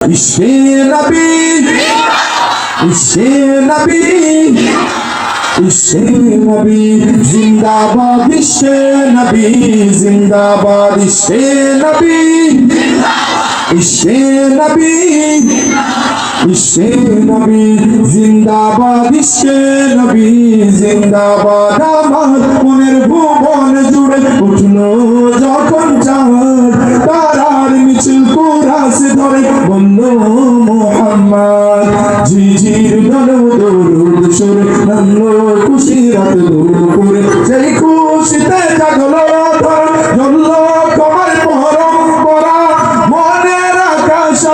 ইসে নবী ইসে নবী ইসে নবী, জিন্দাবাদ ইসে নবী, জিন্দাবাদ ইসে নবী ইসে নবী ইসে নবী, জিন্দাবাদ ইসে নবী, জিন্দাবাদ আমার মনের ভুবন জুড়ে উঠল। বলল মোহাম্মদ ঝিঝির দল দরুদ সুরে নামলো খুশি রাত দুপুরে। সেই খুশিতে জাগলো জ্বললো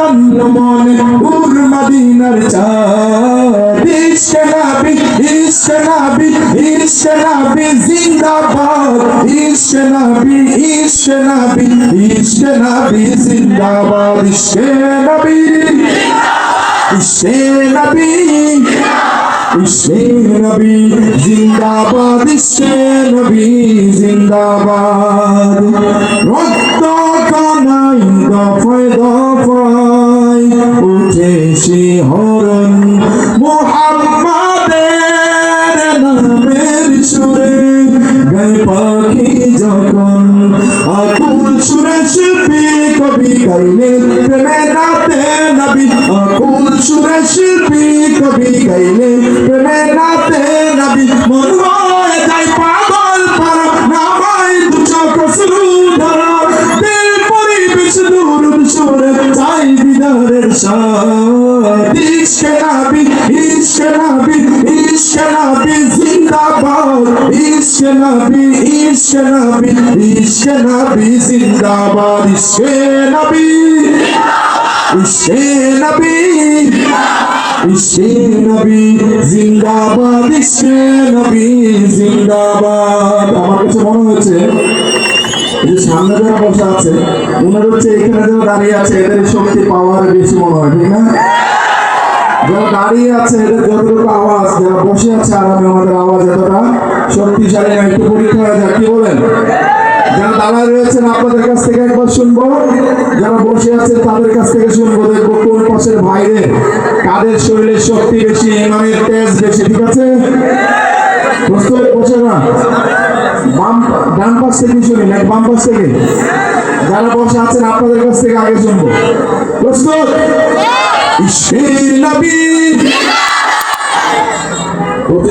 অন্য মনে দূর মদিনার চা ইশকে নবী ইশকে নবী ইশকে নবী জিন্দাবাদ। ইশকে নবী ইশকে নবী ইশকে নবী জিন্দাবাদ। ইশকে নবী ইশকে নবী ইশকে নবী জিন্দাবাদ। ইশকে নবী জিন্দাবাদ। রক্ত কানাই দফায় দফায় উঠে শিহরণ মোহাম্মদের গায়ে পাখি যখন আকুল সুরে শিল্পী কবি গাইলেন প্রেমে নাতে নবী আকুল সুরে শিল্পী কবি গাইলেন প্রেমে নাতে নবী মন হয় যাই পাগল পারা দু চোখ শুরু ধরা। দিল পরিবেশ দূর সুরে চাই বিদারের সাথ ইশকে নবী ইশকে নবী ইশকে নবী, জিন্দাবাদ। ইশকে নবী ইশকে নবী ইশকে নবী, জিন্দাবাদ ইশকে নবী ইশকে নবী ইশকে নবী, জিন্দাবাদ ইশকে নবী, জিন্দাবাদ। আমার কাছে মনে হচ্ছে যে সামনে যারা বসে আছে ওনার হচ্ছে এখানে যারা দাঁড়িয়ে আছে, এদের শক্তি পাওয়ার বেশি মনে হয়, ঠিক না? যারা দাঁড়িয়ে আছে, এদের যতটুকু আওয়াজ, যারা বসে আছে আরামে আমাদের আওয়াজ এতটা শক্তিশালী একটু পরীক্ষা হয়ে কি বলেন? যারা দাঁড়ায় রয়েছেন, আপনাদের কাছ থেকে একবার শুনব। যারা বসে আছেন, তাদের কাছ থেকে শুনব। দেখব কোন পাশের বাইরে কাদের শরীরের শক্তি বেশি ইমানের তেজ বেশি, ঠিক আছে? বসে না? বাম ডান পাশ থেকে শুনি, নাকি বাম পাশ থেকে? যারা বসে আছেন, আপনাদের কাছ থেকে আগে শুনব। প্রস্তুত? ইসে নবী!